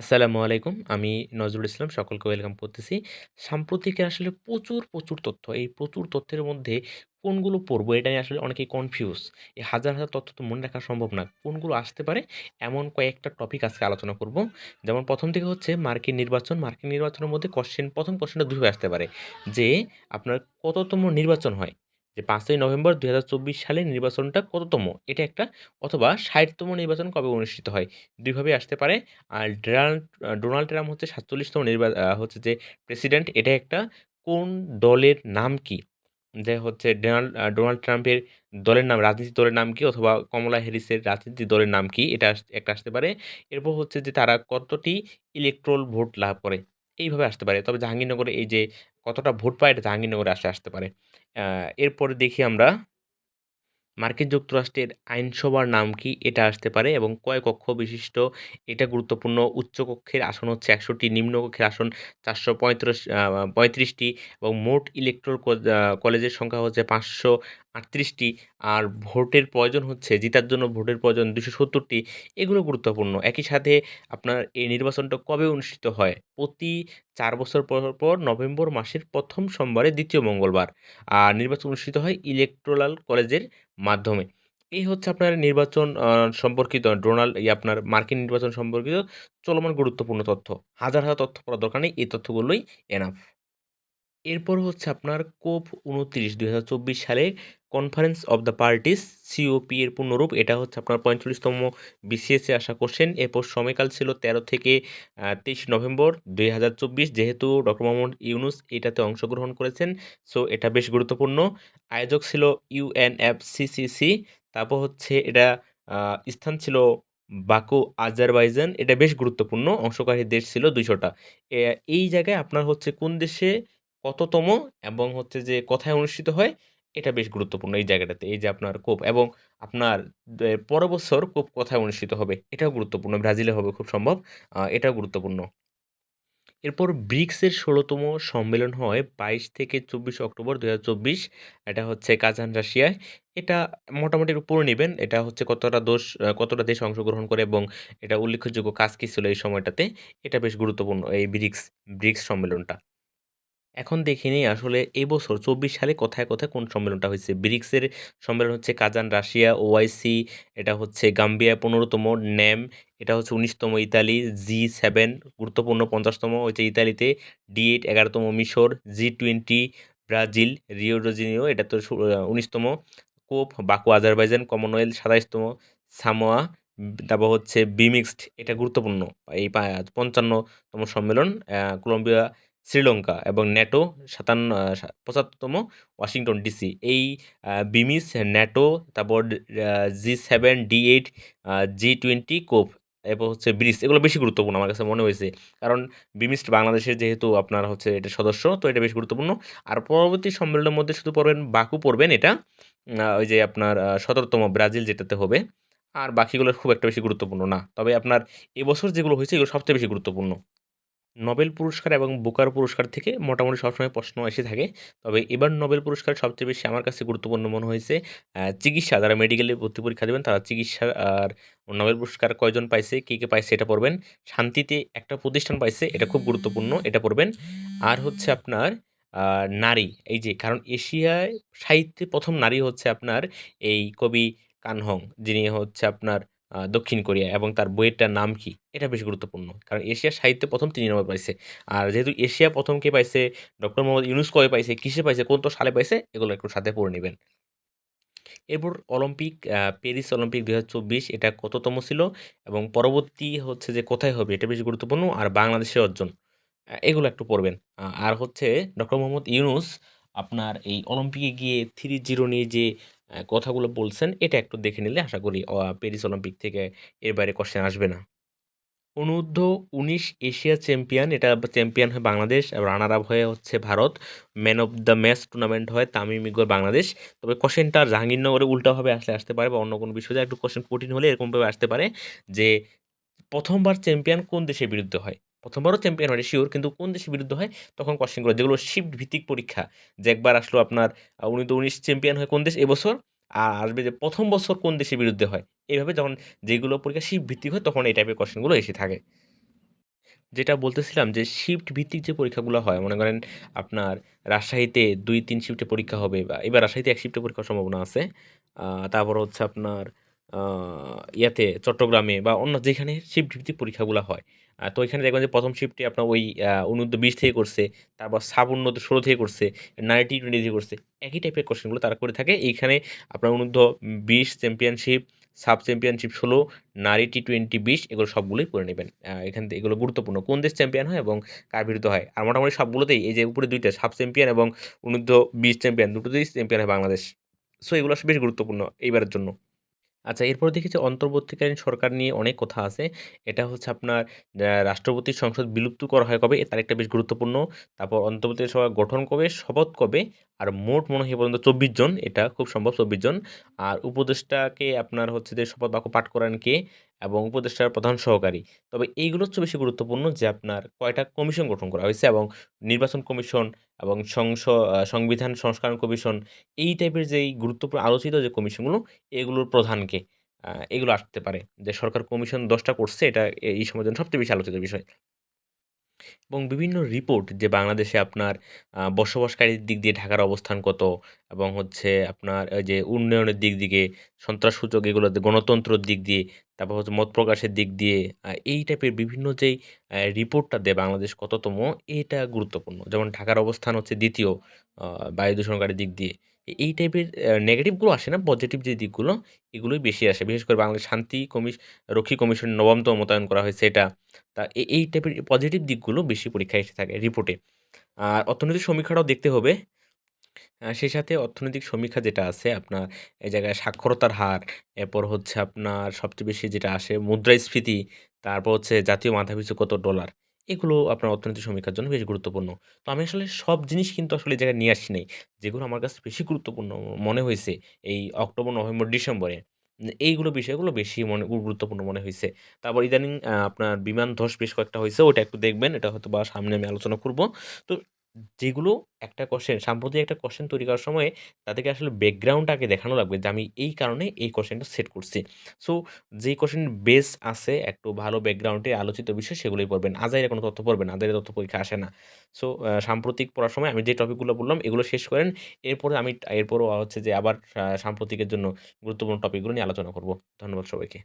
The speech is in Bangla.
আসসালামু আলাইকুম। আমি নজরুল ইসলাম সকলকে ওয়েলকাম করতেছি। সাম্প্রতিকের আসলে প্রচুর, প্রচুর তথ্য। এই প্রচুর তথ্যের মধ্যে কোনগুলো পড়ব এটা নিয়ে আসলে অনেকেই কনফিউজ। এই হাজার, হাজার তথ্য তো মনে রাখা সম্ভব না। কোনগুলো আসতে পারে এমন কয়েকটা টপিক আজকে আলোচনা করব। যেমন প্রথম থেকে হচ্ছে মার্কিন নির্বাচন। মার্কিন নির্বাচনের মধ্যে কোশ্চেন প্রথম কোশ্চেনটা দুইভাবে আসতে পারে। যে আপনার কততম নির্বাচন হয়? যে পাঁচই নভেম্বর ২০২৪ সালে নির্বাচনটা কততম? এটা একটা অথবা ৬০ তম নির্বাচন কবে অনুষ্ঠিত হয়? দুইভাবে আসতে পারে। আর ড্রাল্ড আ ডোনাল্ড ট্রাম্প হচ্ছে ৪৭ তম নির্বা হচ্ছে যে প্রেসিডেন্ট, এটা একটা কোন দলের নাম কি? যে হচ্ছে ডোনাল্ড ডোনাল্ড ট্রাম্পের দলের নাম রাজনীতি দলের নাম কি? অথবা কমলা হ্যারিসের রাজনীতি দলের নাম কি? এটা একটা আসতে পারে। এরপর হচ্ছে যে তারা কতটি ইলেকট্রাল ভোট লাভ করে? এইভাবে আসতে পারে। তবে জাহাঙ্গীরনগরে এই যে কতটা ভোট পায় এটা জাহাঙ্গীরনগরে আসে আসতে পারে। এরপরে দেখি আমরা মার্কিন যুক্তরাষ্ট্রের আইনসভার নাম কি? এটা আসতে পারে এবং কয় কক্ষ বিশিষ্ট? এটা গুরুত্বপূর্ণ। উচ্চ কক্ষের আসন হচ্ছে ১০০ টি, নিম্ন কক্ষের আসন চারশো পঁয়ত্রিশ পঁয়ত্রিশটি এবং মোট ইলেকটোরাল ক কলেজের সংখ্যা হচ্ছে পাঁচশো আটত্রিশটি আর ভোটের প্রয়োজন হচ্ছে জিতার জন্য ভোটের প্রয়োজন দুশো সত্তরটি এগুলো গুরুত্বপূর্ণ। একই সাথে আপনার এই নির্বাচনটা কবে অনুষ্ঠিত হয়? প্রতি চার বছর পর, পর নভেম্বর মাসের প্রথম সোমবারে দ্বিতীয় মঙ্গলবার। আর নির্বাচন অনুষ্ঠিত হয় ইলেকটোরাল কলেজের মাধ্যমে। এই হচ্ছে আপনার নির্বাচন সম্পর্কিত ডোনাল্ড এই আপনার মার্কিন নির্বাচন সম্পর্কিত চলমান গুরুত্বপূর্ণ তথ্য। হাজার, হাজার তথ্য পড়ার দরকার নেই। এই তথ্যগুলোই এনাফ। এরপর হচ্ছে আপনার কোপ ২৯ ২০২৪ সালে conference of the parties COP এর পূর্ণরূপ। এটা হচ্ছে আপনার ৪৫ তম বিসিএসে আসা কোশ্চেন। এরপর সময়কাল ছিল ১৩ থেকে ২৩ নভেম্বর ২০২৪ যেহেতু ডক্টর মোহাম্মদ ইউনুস এটাতে অংশগ্রহণ করেছেন। সো এটা বেশ গুরুত্বপূর্ণ। আয়োজক ছিল ইউএনএফসিসিসি। তারপর হচ্ছে এটা স্থান ছিল বাকু, আজারবাইজান। এটা বেশ গুরুত্বপূর্ণ। অংশগ্রহী দেশ ছিল ২০০ টা। এ এই জায়গায় আপনার হচ্ছে কোন দেশে কততম এবং হচ্ছে যে কোথায় অনুষ্ঠিত হয়? এটা বেশ গুরুত্বপূর্ণ এই জায়গাটাতে। এই যে আপনার কোপ এবং আপনার দে পরের বছর কোপ কোথায় অনুষ্ঠিত হবে? এটাও গুরুত্বপূর্ণ। ব্রাজিলে হবে খুব সম্ভব। এটাও গুরুত্বপূর্ণ। এরপর ব্রিক্সের ষোলোতম সম্মেলন হয় ২২ থেকে ২৪ অক্টোবর ২০২৪ এটা হচ্ছে কাজান, রাশিয়ায়। এটা মোটামুটি পড়ে নিবেন। এটা হচ্ছে কতটা দোষ কতটা দেশ অংশগ্রহণ করে এবং এটা উল্লেখযোগ্য কাজ কি ছিল এই সময়টাতে। এটা বেশ গুরুত্বপূর্ণ এই ব্রিক্স, ব্রিক্স সম্মেলনটা। এখন দেখে নিই আসলে এবছর ২৪ সালে কোথায়, কোথায় কোন সম্মেলনটা হয়েছে ব্রিক্সের সম্মেলন হচ্ছে কাজান, রাশিয়া, ওআইসি এটা হচ্ছে গাম্বিয়া ১৫ তম, নেম এটা হচ্ছে উনিশতম ইতালি জি সেভেন গুরুত্বপূর্ণ ৫০ তম হচ্ছে ইতালিতে, ডি8 ১১ তম মিশর, জি20 ব্রাজিল, রিও ডি জেনিরো এটা তো সু আ ১৯ তম, কোপ বাকু, আজারবাইজান, কমনওয়েলথ ২৭ তম, সামোয়া, তারপর হচ্ছে বিমিক্সড এটা গুরুত্বপূর্ণ। এই পঞ্চান্নতম সম্মেলন কলম্বিয়া শ্রীলঙ্কা এবং ন্যাটো সাতান্ন আ সা ৭৫ তম ওয়াশিংটন ডিসি। এই বিমিস, ন্যাটো তারপর G seven D eight G twenty COP এরপর হচ্ছে ব্রিস এগুলো বেশি গুরুত্বপূর্ণ আমার কাছে মনে হয়েছে কারণ বিমিস্ট বাংলাদেশের যেহেতু আপনার হচ্ছে এটা সদস্য তো এটা বেশি গুরুত্বপূর্ণ। আর পরবর্তী সম্মেলনের মধ্যে শুধু পড়বেন বাকু পড়বেন এটা। ওই যে আপনার আ ১৭ তম ব্রাজিল যেটাতে হবে। আর বাকিগুলো খুব একটা বেশি গুরুত্বপূর্ণ না। তবে আপনার এবছর যেগুলো হয়েছে এগুলো সবচেয়ে বেশি গুরুত্বপূর্ণ। নোবেল পুরস্কার এবং বুকার পুরস্কার থেকে মোটামুটি সবসময় প্রশ্ন এসে থাকে। তবে এবার নোবেল পুরস্কার সবচেয়ে বেশি আমার কাছে গুরুত্বপূর্ণ মনে হয়েছে চিকিৎসা যারা মেডিকেলে ভর্তি পরীক্ষা দেবেন তারা চিকিৎসা আর নোবেল পুরস্কার কয়জন পাইছে, কে, কে পাইছে এটা পড়বেন। শান্তিতে একটা প্রতিষ্ঠান পাইছে এটা খুব গুরুত্বপূর্ণ এটা পড়বেন। আর হচ্ছে আপনার নারী এই যে কারণ এশিয়ায় সাহিত্যে প্রথম নারী হচ্ছে আপনার এই কবি কানহং যিনি হচ্ছে আপনার দক্ষিণ কোরিয়া এবং তার বইয়েরটার নাম কি? এটা বেশ গুরুত্বপূর্ণ। কারণ এশিয়ার সাহিত্যে প্রথম তিনি নম্বর পাইছে। আর যেহেতু এশিয়া ১ম কে পাইছে, ডক্টর মোহাম্মদ ইউনুস কবে পাইছে, কিসে পাইছে, কোন তো সালে পাইছে এগুলো একটু সাথে পড়ে নেবেন এরপর অলিম্পিক প্যারিস অলিম্পিক ২০২৪ এটা কততম ছিল এবং পরবর্তী হচ্ছে যে কোথায় হবে এটা বেশি গুরুত্বপূর্ণ আর বাংলাদেশের অর্জন। এগুলো একটু পড়বেন। আর হচ্ছে ডক্টর মোহাম্মদ ইউনুস আপনার এই অলিম্পিকে গিয়ে ৩-০ নিয়ে যে কথাগুলো বলছেন এটা একটু দেখে নিলে আশা করি প্যারিস অলিম্পিক থেকে এর বাইরে কোয়েশ্চেন আসবে না। অনূর্ধ্ব ১৯ এশিয়া চ্যাম্পিয়ন এটা চ্যাম্পিয়ন হয় বাংলাদেশ, রানার আপ হয়ে হচ্ছে Bharat. Man of the match tournament হয় তামিম ইকবাল বাংলাদেশ। তবে কোয়েশ্চেনটা জাহাঙ্গীরনগরে উল্টাভাবে আসলে আসতে পারে বা অন্য কোনো বিষয়ে একটু কোশ্চেন কঠিন হলে এরকমভাবে আসতে পারে যে, প্রথমবার চ্যাম্পিয়ন কোন দেশের বিরুদ্ধে হয়? ১ম বারও চ্যাম্পিয়ন হয় এটা সিউর কিন্তু কোন দেশের বিরুদ্ধে হয়? তখন কোয়েশ্চেনগুলো যেগুলো শিফট ভিত্তিক পরীক্ষা, যে একবার আসলো আপনার আ অনূর্ধ্ব ১৯ চ্যাম্পিয়ন হয় কোন দেশ, এবছর? আর আসবে যে প্রথম বছর কোন দেশের বিরুদ্ধে হয়? এইভাবে যখন যেগুলো পরীক্ষা শিফট ভিত্তিক হয়, তখন এই টাইপের কোশ্চেনগুলো এসে থাকে। যেটা বলতেছিলাম যে শিফট ভিত্তিক যে পরীক্ষাগুলো হয়, মনে করেন আপনার রাজশাহীতে দুই, তিন শিফটে পরীক্ষা হবে, বা এবার রাজশাহীতে এক শিফটে পরীক্ষার সম্ভাবনা আছে তারপর হচ্ছে আপনার ইয়াতে চট্টগ্রামে বা অন্য যেখানে শিফট ভিত্তিক পরীক্ষাগুলো হয়। তো এখানে দেখবেন যে প্রথম শিফটে আপনার ওই অনূর্ধ্ব বিশ থেকে করছে, তারপর সাব উন্নত ষোলো থেকে করছে নারী টি টোয়েন্টি থেকে করছে, একই টাইপের কোশ্চেনগুলো তারা করে থাকে। এইখানে আপনার অনূর্ধ্ব বিশ চ্যাম্পিয়নশিপ সাব চ্যাম্পিয়নশিপ ষোলো, নারী টি টোয়েন্টি বিশ, এগুলো সবগুলোই পড়ে নেবেন। এখান থেকে এগুলো গুরুত্বপূর্ণ। কোন দেশ চ্যাম্পিয়ন হয় এবং কার বিরুদ্ধে হয়? আর মোটামুটি সবগুলোতেই এই যে উপরে দুইটা সাব চ্যাম্পিয়ন এবং অনূর্ধ্ব বিশ চ্যাম্পিয়ন দুটোতেই চ্যাম্পিয়ন হয় বাংলাদেশ। সো এগুলো বেশ গুরুত্বপূর্ণ এইবারের জন্য। আচ্ছা এরপর দেখেছি অন্তর্বর্তীকালীন সরকার নিয়ে অনেক কথা আছে। এটা হচ্ছে আপনার রাষ্ট্রপতির সংসদ বিলুপ্ত করা হয় কবে? তার একটা বেশ গুরুত্বপূর্ণ। তারপর অন্তর্বর্তী সভা গঠন কবে? শপথ কবে? আর মোট মনে হয় পর্যন্ত চব্বিশ জন, এটা খুব সম্ভব চব্বিশ জন। আর উপদেষ্টাকে আপনার হচ্ছে যে শপথ বাক্য পাঠ করেন কে? এবং উপদেষ্টার প্রধান সহকারী। তবে এইগুলো হচ্ছে বেশি গুরুত্বপূর্ণ যে আপনার কয়টা কমিশন গঠন করা হয়েছে এবং নির্বাচন কমিশন এবং সংস সংবিধান সংস্কার কমিশন এই টাইপের যেই গুরুত্বপূর্ণ আলোচিত যে কমিশনগুলো, এগুলোর প্রধানকে এগুলো আসতে পারে। যে সরকার কমিশন দশটা করছে, এটা এই সময়ের জন্য সবচেয়ে বেশি আলোচিত বিষয়। এবং বিভিন্ন রিপোর্ট যে বাংলাদেশে আপনার বসবাসকারীর দিক দিয়ে ঢাকার অবস্থান কত এবং হচ্ছে আপনার যে উন্নয়নের দিক দিকে সন্ত্রাস সূচক এগুলোতে গণতন্ত্রের দিক দিয়ে, তারপর হচ্ছে মত প্রকাশের দিক দিয়ে এই টাইপের বিভিন্ন যেই রিপোর্টটা দেয় বাংলাদেশ কততম, এটা গুরুত্বপূর্ণ। যেমন ঢাকার অবস্থান হচ্ছে দ্বিতীয় বায়ু দূষণকারী দিক দিয়ে। এই টাইপের নেগেটিভগুলো আসে না পজিটিভ যে দিকগুলো, এগুলোই বেশি আসে। বিশেষ করে বাংলাদেশ শান্তি কমিশ, রক্ষী কমিশন নবমতম মোতায়েন করা হয়েছে এটা। তা এই টাইপের পজিটিভ দিকগুলো বেশি পরীক্ষায় এসে থাকে রিপোর্টে। আর অর্থনৈতিক সমীক্ষাটাও দেখতে হবে। সেই সাথে অর্থনৈতিক সমীক্ষা যেটা আছে আপনার এই জায়গায় সাক্ষরতার হার, এরপর হচ্ছে আপনার সবচেয়ে বেশি যেটা আসে মুদ্রাস্ফীতি, তারপর হচ্ছে জাতীয় মাথাপিছু কত ডলার। এগুলো আপনার অর্থনৈতিক সমীক্ষার জন্য বেশ গুরুত্বপূর্ণ। তো আমি আসলে সব জিনিস কিন্তু আসলে এই জায়গায় নিয়ে আসি নাই। যেগুলো আমার কাছে বেশি গুরুত্বপূর্ণ মনে হয়েছে এই অক্টোবর, নভেম্বর, ডিসেম্বরে। এইগুলো বিষয়গুলো বেশি মনে, গুরুত্বপূর্ণ মনে হয়েছে তারপর ইদানিং আপনার বিমান ধস বেশ কয়েকটা হয়েছে ওটা একটু দেখবেন। এটা হয়তো বা সামনে আমি আলোচনা করব। তো যেগুলো একটা কোয়েশ্চেন সাম্প্রতিক একটা কোয়েশ্চেন তৈরি করার সময় তাদেরকে আসলে ব্যাকগ্রাউন্ড আগে দেখানো লাগবে যে আমি এই কারণে এই কোয়েশ্চেনটা সেট করছি। সো যেই কোয়েশ্চেন বেস আছে একটু ভালো ব্যাকগ্রাউন্ডে আলোচিত বিষয় সেগুলোই পড়বেন। আজাইরা কোনো তথ্য পড়বেন। আজাইরা তথ্য পরীক্ষা আসে না। সো সাম্প্রতিক পড়ার সময় আমি যে টপিকগুলো বললাম এগুলো শেষ করেন। এরপরে আমি, এরপরও হচ্ছে যে আবার সাম্প্রতিকের জন্য গুরুত্বপূর্ণ টপিকগুলো নিয়ে আলোচনা করব। ধন্যবাদ সবাইকে।